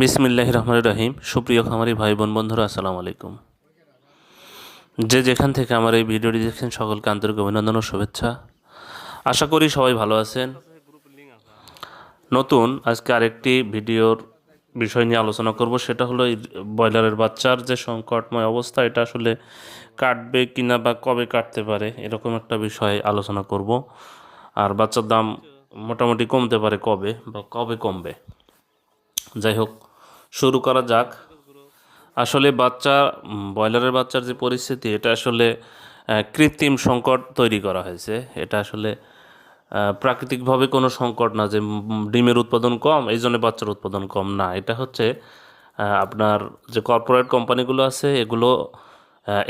বিসমিল্লাহ রহমান রহিম। সুপ্রিয় খামারি ভাই, বোন, বন্ধুরা, আসসালামু আলাইকুম। যে যেখান থেকে আমার এই ভিডিওটি দেখছেন, সকলকে আন্তরিক অভিনন্দন ও শুভেচ্ছা। আশা করি সবাই ভালো আছেন। নতুন আজকে আরেকটি ভিডিওর বিষয় নিয়ে আলোচনা করব, সেটা হলো ব্রয়লারের বাচ্চার যে সংকটময় অবস্থা, এটা আসলে কাটবে কিনা বা কবে কাটতে পারে, এরকম একটা বিষয় আলোচনা করব। আর বাচ্চার দাম মোটামুটি কমতে পারে কবে বা কবে কমবে। যাই হোক শুরু করা যাক। আসলে বাচ্চা ব্রয়লারের বাচ্চার যে পরিস্থিতি, এটা আসলে কৃত্রিম সংকট তৈরি করা হয়েছে। এটা আসলে প্রাকৃতিকভাবে কোনো সংকট না যে ডিমের উৎপাদন কম এই জন্য বাচ্চার উৎপাদন কম না। এটা হচ্ছে আপনার যে কর্পোরেট কোম্পানিগুলো আছে, এগুলো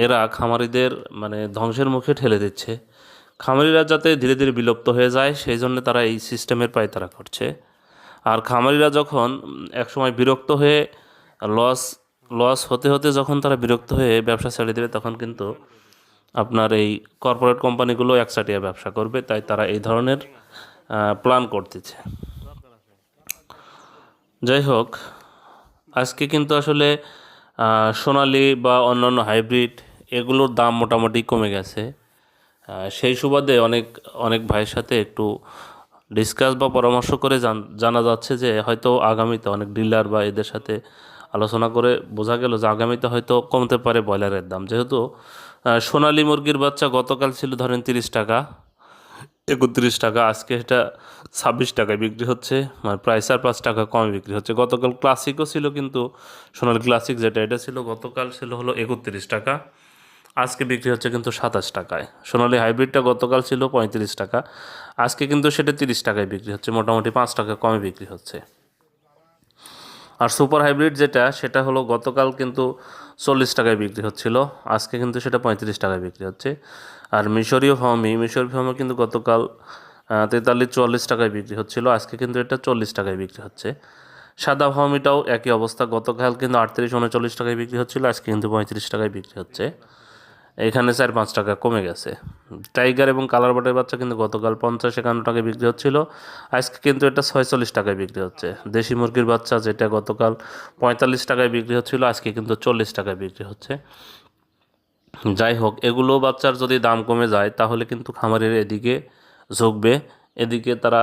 এরা খামারিদের মানে ধ্বংসের মুখে ঠেলে দিচ্ছে। খামারিরা যাতে ধীরে ধীরে বিলুপ্ত হয়ে যায় সেই জন্য তারা এই সিস্টেমের পায়ে তারা করছে আর খামারিরা যখন একসময় বিরক্ত হয়ে লস লস হতে হতে যখন তারা বিরক্ত হয়ে ব্যবসা ছেড়ে দেবে, তখন কিন্তু আপনার এই কর্পোরেট কোম্পানিগুলো একসাটিয়া ব্যবসা করবে। তাই তারা এই ধরনের প্ল্যান করতেছে। যাই হোক, আজকে কিন্তু আসলে সোনালি বা অন্যান্য হাইব্রিড এগুলোর দাম মোটামুটি কমে গেছে। সেই সুবাদে অনেক অনেক ভাইয়ের সাথে একটু ডিসকাস বা পরামর্শ করে জানা যাচ্ছে যে হয়তো আগামীতে অনেক ডিলার বা এদের সাথে আলোচনা করে বোঝা গেল যে আগামীতে হয়তো কমতে পারে ব্রয়লারের দাম। যেহেতু সোনালী মুরগির বাচ্চা গতকাল ছিল ধরেন তিরিশ টাকা, একত্রিশ টাকা, আজকে এটা ছাব্বিশ টাকায় বিক্রি হচ্ছে মানে প্রায় চার পাঁচ টাকা কমে বিক্রি হচ্ছে। গতকাল ক্লাসিকও ছিল কিন্তু সোনালি ক্লাসিক যেটা, এটা ছিল গতকাল ছিল হলো একত্রিশ টাকা। আজকে বিক্রি হচ্ছে কিন্তু সাতাশ টাকায়। সোনালি হাইব্রিডটা গতকাল ছিল পঁয়ত্রিশ টাকা, আজকে কিন্তু সেটা তিরিশ টাকায় বিক্রি হচ্ছে, মোটামুটি পাঁচ টাকা কমে বিক্রি হচ্ছে। আর সুপার হাইব্রিড যেটা, সেটা হলো গতকাল কিন্তু চল্লিশ টাকায় বিক্রি হচ্ছিল, আজকে কিন্তু সেটা পঁয়ত্রিশ টাকায় বিক্রি হচ্ছে। আর মিশরীয় ফার্মি মিশরীয় ফার্মে কিন্তু গতকাল তেতাল্লিশ, চুয়াল্লিশ টাকায় বিক্রি হচ্ছিল, আজকে কিন্তু এটা চল্লিশ টাকায় বিক্রি হচ্ছে। সাদা ফার্মিটাও একই অবস্থা, গতকাল কিন্তু আটত্রিশ, উনচল্লিশ টাকায় বিক্রি হচ্ছিল, আজকে কিন্তু পঁয়ত্রিশ টাকায় বিক্রি হচ্ছে। এখানে চার পাঁচ টাকা কমে গেছে। টাইগার এবং কালার বাটের বাচ্চা কিন্তু গতকাল পঞ্চাশ একান্ন টাকায় বিক্রি হচ্ছিল। আজকে কিন্তু এটা ছয়চল্লিশ টাকায় বিক্রি হচ্ছে। দেশি মুরগির বাচ্চা যেটা গতকাল পঁয়তাল্লিশ টাকায় বিক্রি হচ্ছিল, আজকে কিন্তু চল্লিশ টাকায় বিক্রি হচ্ছে। যাই হোক, এগুলো বাচ্চার যদি দাম কমে যায়, তাহলে কিন্তু খামারের এদিকে ঝুঁকবে। এদিকে তারা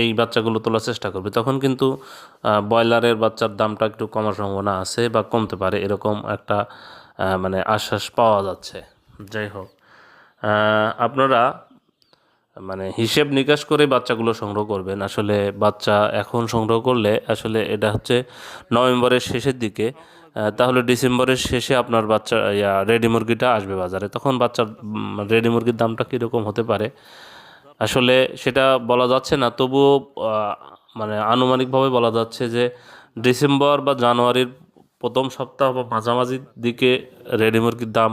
এই বাচ্চাগুলো তোলার চেষ্টা করবে। তখন কিন্তু ব্রয়লারের বাচ্চার দামটা একটু কমার সম্ভাবনা আছে বা কমতে পারে, এরকম একটা মানে আশ্বাস পাওয়া যাচ্ছে। যাই হোক আপনারা মানে হিসেব নিকাশ করে বাচ্চাগুলো সংগ্রহ করবেন। আসলে বাচ্চা এখন সংগ্রহ করলে আসলে এটা হচ্ছে নভেম্বরের শেষের দিকে তাহলে ডিসেম্বরের শেষে আপনার বাচ্চা, ইয়া, রেডি মুরগিটা আসবে বাজারে। তখন বাচ্চার রেডি মুরগির দামটা কীরকম হতে পারে? আসলে সেটা বলা যাচ্ছে না, তবুও মানে আনুমানিকভাবে বলা যাচ্ছে যে ডিসেম্বর বা জানুয়ারির প্রথম সপ্তাহ বা মাঝামাঝির দিকে রেডি মুরগির দাম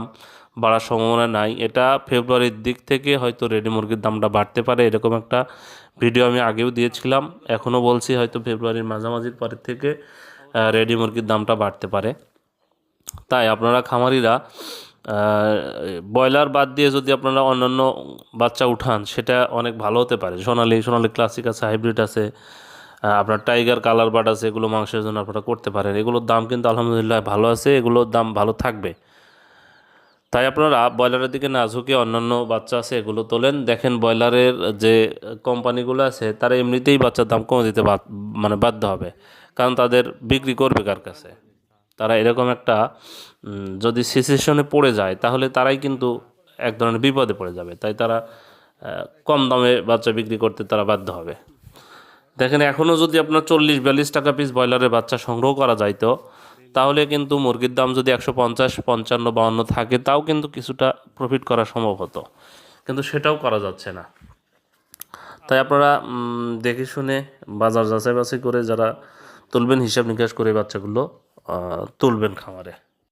বাড়ার সম্ভাবনা নাই। এটা ফেব্রুয়ারির দিক থেকে হয়তো রেডি মুরগির দামটা বাড়তে পারে, এরকম একটা ভিডিও আমি আগেও দিয়েছিলাম। এখনও বলছি হয়তো ফেব্রুয়ারির মাঝামাঝির পরের থেকে রেডি মুরগির দামটা বাড়তে পারে। তাই আপনারা খামারিরা ব্রয়লার বাদ দিয়ে যদি আপনারা অন্যান্য বাচ্চা উঠান, সেটা অনেক ভালো হতে পারে। সোনালি সোনালি ক্লাসিক আছে হাইব্রিড আছে আপনার টাইগার কালার বাট আছে, এগুলো মাংসের জন্য আপনারা করতে পারেন। এগুলোর দাম কিন্তু আলহামদুলিল্লাহ ভালো আছে, এগুলোর দাম ভালো থাকবে। তাই আপনারা ব্রয়লারের দিকে না ঝুঁকে অন্যান্য বাচ্চা আছে, এগুলো তোলেন। দেখেন ব্রয়লারের যে কোম্পানিগুলো আছে, তারা এমনিতেই বাচ্চার দাম কমে দিতে মানে বাধ্য হবে। কারণ তাদের বিক্রি করবে কার কাছে? তারা এরকম একটা যদি সিচুয়েশনে পড়ে যায়, তাহলে তারাই কিন্তু এক ধরনের বিপদে পড়ে যাবে। তাই তারা কম দামে বাচ্চা বিক্রি করতে তারা বাধ্য হবে। দেখেন এখনও যদি আপনার চল্লিশ, বিয়াল্লিশ টাকা পিস ব্রয়লারের বাচ্চা সংগ্রহ করা যাইতো, তাহলে কিন্তু মুরগির দাম যদি একশো পঞ্চাশ, পঞ্চান্ন, বাউন্ন থাকে, তাও কিন্তু কিছুটা প্রফিট করা সম্ভব হতো। কিন্তু সেটাও করা যাচ্ছে না। তাই আপনারা দেখে শুনে বাজার যাচাই বাছাই করে যারা তুলবেন, হিসাব নিকাশ করে বাচ্চাগুলো তুলবেন খামারে।